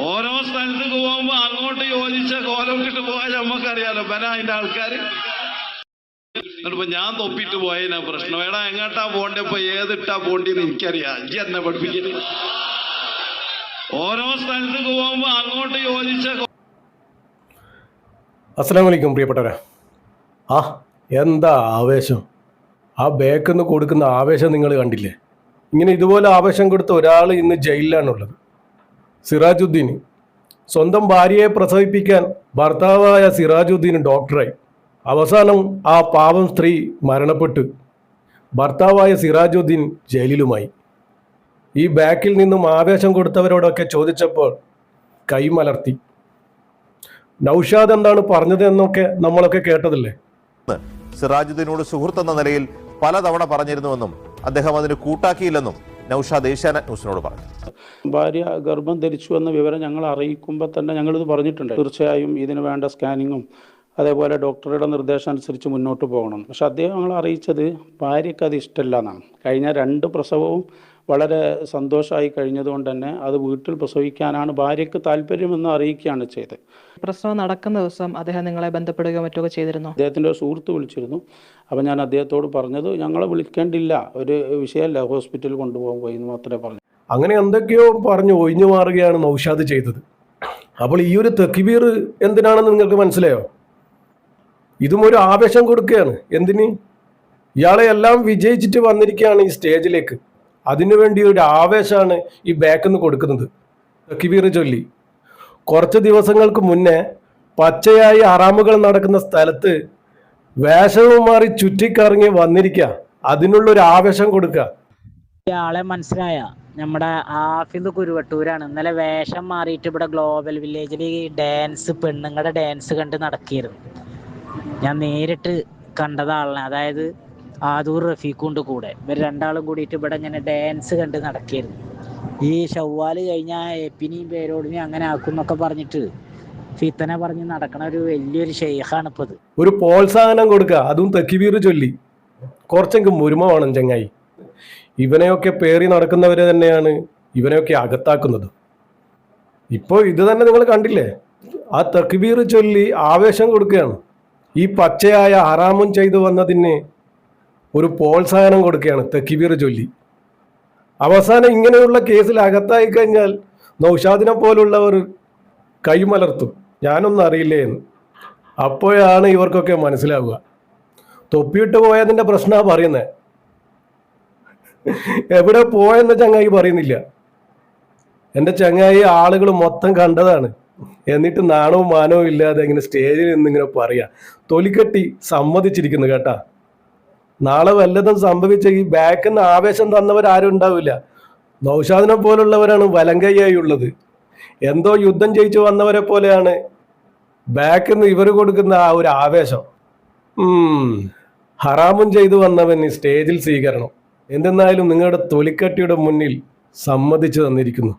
ഓരോ സ്ഥലത്തേക്ക് പോകുമ്പോ അങ്ങോട്ട് യോജിച്ച കോലം ഇട്ടിട്ട് പോയാൽ നമുക്കറിയാലോ ബന അതിന്റെ എന്നിട്ടിപ്പോ ഞാൻ തൊപ്പിട്ട് പോയതിനാ പ്രശ്നം. എടാ എങ്ങോട്ടാ പോണ്ടേ ഇപ്പൊ ഏതിട്ടാ പോണ്ടിന്ന് എനിക്കറിയാം. ഇജ്ജ് എന്നെ പഠിപ്പിക്കുന്നു. ഓരോ സ്ഥലത്തേക്ക് പോകുമ്പോ അങ്ങോട്ട് യോജിച്ച അസ്സലാമലൈക്കും പ്രിയപ്പെട്ടവരെ. ആ എന്താ ആവേശം? ആ ബേക്കിന്ന് കൊടുക്കുന്ന ആവേശം നിങ്ങൾ കണ്ടില്ലേ? ഇങ്ങനെ ഇതുപോലെ ആവേശം കൊടുത്ത ഒരാൾ ഇന്ന് ജയിലിലാണുള്ളത്. സിറാജുദ്ദീൻ സ്വന്തം ഭാര്യയെ പ്രസവിപ്പിക്കാൻ ഭർത്താവായ സിറാജുദ്ദീൻ ഡോക്ടറായി. അവസാനം ആ പാവം സ്ത്രീ മരണപ്പെട്ട്. ഭർത്താവായ സിറാജുദ്ദീൻ ജയിലിലുമായി. ഈ ബാക്കിൽ നിന്നും ആവേശം കൊടുത്തവരോടൊക്കെ ചോദിച്ചപ്പോൾ കൈമലർത്തി. നൗഷാദ് എന്താണ് പറഞ്ഞത് എന്നൊക്കെ നമ്മളൊക്കെ കേട്ടതല്ലേ? സിറാജുദ്ദീനോട് സുഹൃത്തെന്ന നിലയിൽ പലതവണ പറഞ്ഞിരുന്നുവെന്നും അദ്ദേഹം അതിന് കൂട്ടാക്കിയില്ലെന്നും നൌഷാദ് ഏഷ്യാനെറ്റ് ന്യൂസിനോട് പറഞ്ഞു. ഭാര്യ ഗർഭം ധരിച്ചു എന്ന വിവരം ഞങ്ങൾ അറിയിക്കുമ്പോൾ തന്നെ ഞങ്ങളിത് പറഞ്ഞിട്ടുണ്ട്. തീർച്ചയായും ഇതിന് വേണ്ട സ്കാനിങ്ങും അതേപോലെ ഡോക്ടറുടെ നിർദ്ദേശം അനുസരിച്ച് മുന്നോട്ട് പോകണം. പക്ഷെ അദ്ദേഹം ഞങ്ങൾ അറിയിച്ചത് ഭാര്യയ്ക്ക് അത് ഇഷ്ടമല്ല എന്നാണ് കഴിഞ്ഞ രണ്ട് പ്രസവവും വളരെ സന്തോഷമായി കഴിഞ്ഞതുകൊണ്ട് തന്നെ അത് വീട്ടിൽ പ്രസവിക്കാനാണ് ഭാര്യയ്ക്ക് താല്പര്യമെന്ന് അറിയിക്കുകയാണ് ചെയ്തത്. പ്രസവം നടക്കുന്ന ദിവസം അദ്ദേഹം നിങ്ങളെ ബന്ധപ്പെടുകയോ മറ്റോ ചെയ്തിരുന്നു? അദ്ദേഹത്തിന്റെ ഒരു സുഹൃത്ത് വിളിച്ചിരുന്നു. അപ്പം ഞാൻ അദ്ദേഹത്തോട് പറഞ്ഞത് ഞങ്ങളെ വിളിക്കേണ്ടില്ല. ഒരു വിഷയമല്ല. ഹോസ്പിറ്റലിൽ കൊണ്ടുപോകാൻ പോയി എന്ന് മാത്രമേ പറഞ്ഞു. അങ്ങനെ എന്തൊക്കെയോ പറഞ്ഞു ഒഴിഞ്ഞു മാറുകയാണ് നൗഷാദ് ചെയ്തത്. അപ്പോൾ ഈ ഒരു തെക്കിബീർ എന്തിനാണെന്ന് നിങ്ങൾക്ക് മനസ്സിലായോ? ഇതും ഒരു ആവേശം കൊടുക്കുകയാണ്. എന്തിന്? ഇയാളെ എല്ലാം വിജയിച്ചിട്ട് വന്നിരിക്കുകയാണ് ഈ സ്റ്റേജിലേക്ക്. അതിനുവേണ്ടി ഒരു ആവേശമാണ് ഈ ബാക്കിൽ നിന്ന് കൊടുക്കുന്നത്. സക്കിബീർ ചൊല്ലി. കുറച്ച് ദിവസങ്ങൾക്ക് മുന്നേ പച്ചയായി അറാമുകൾ നടക്കുന്ന സ്ഥലത്ത് വേഷവും മാറി ചുറ്റിക്കറങ്ങി വന്നിരിക്ക അതിനുള്ള ഒരു ആവേശം കൊടുക്കുക. ഇയാളെ മനസ്സിലായ നമ്മുടെ ആഫിദ് കുരുവട്ടൂരാണ്. ഇന്നലെ വേഷം മാറിയിട്ട് ഇവിടെ ഗ്ലോബൽ വില്ലേജിൽ ഡാൻസ് പെണ്ണുങ്ങളുടെ ഡാൻസ് കണ്ട് നടക്കിയിരുന്നു ഞാൻ നേരിട്ട് കണ്ടത് ആളിനെ അതായത് ആദൂർ റഫീഖുണ്ട് കൂടെ. ഇവർ രണ്ടാളും കൂടിയിട്ട് ഇവിടെ ഇങ്ങനെ ഡാൻസ് കണ്ട് നടക്കായിരുന്നു ഈ ഷവ്വാൽ കഴിഞ്ഞാൽ എപ്പിനെയും പേരോടിനെയും അങ്ങനെ ആക്കും എന്നൊക്കെ പറഞ്ഞിട്ട് ഫിത്തനെ പറഞ്ഞ് നടക്കണ ഒരു വലിയൊരു ഷെയ്ഖാണ് ഇപ്പത്. ഒരു പ്രോത്സാഹനം കൊടുക്കുക. അതും തെക്കിബീർ ചൊല്ലി. കുറച്ചെങ്കിലും മുരുമ വേണം ചങ്ങായി. ഇവനെയൊക്കെ പേറി നടക്കുന്നവരെ തന്നെയാണ് ഇവനെയൊക്കെ അകത്താക്കുന്നത്. ഇപ്പോൾ ഇത് തന്നെ നിങ്ങൾ കണ്ടില്ലേ? ആ തക്ബീർ ചൊല്ലി ആവേശം കൊടുക്കുകയാണ്. ഈ പച്ചയായ ഹറാമും ചെയ്തു വന്നതിന് ഒരു പ്രോത്സാഹനം കൊടുക്കുകയാണ് തെക്കിബീർ ചൊല്ലി. അവസാനം ഇങ്ങനെയുള്ള കേസിൽ അകത്തായി കഴിഞ്ഞാൽ നൗഷാദിനെ പോലുള്ളവർ കൈമലർത്തും. ഞാനൊന്നും അറിയില്ലേ എന്ന്. അപ്പോഴാണ് ഇവർക്കൊക്കെ മനസ്സിലാവുക. തൊപ്പിയിട്ട് പോയതിന്റെ പ്രശ്നമാണ് പറയുന്നത് എവിടെ പോയെന്ന് ചങ്ങായി പറയുന്നില്ല. എന്റെ ചങ്ങായി ആളുകൾ മൊത്തം കണ്ടതാണ്. എന്നിട്ട് നാണവും മാനവും ഇല്ലാതെ ഇങ്ങനെ സ്റ്റേജിൽ നിന്നിങ്ങനെ പറയാ. തൊലിക്കെട്ടി സമ്മതിച്ചിരിക്കുന്നു കേട്ടാ. നാളെ വല്ലതും സംഭവിച്ച ഈ ബാക്കിൽ നിന്ന് ആവേശം തന്നവരാരും ഉണ്ടാവില്ല. നൗഷാദിനെ പോലുള്ളവരാണ് വലങ്കയ്യായി ഉള്ളത്. എന്തോ യുദ്ധം ജയിച്ചു വന്നവരെ പോലെയാണ് ബാക്കിൽ നിന്ന് ഇവർ കൊടുക്കുന്ന ആ ഒരു ആവേശം. ഹറാമും ചെയ്തു വന്നവൻ ഈ സ്റ്റേജിൽ സ്വീകരണം. എന്തെന്നായാലും നിങ്ങളുടെ തൊലിക്കട്ടിയുടെ മുന്നിൽ സമ്മതിച്ചു തന്നിരിക്കുന്നു.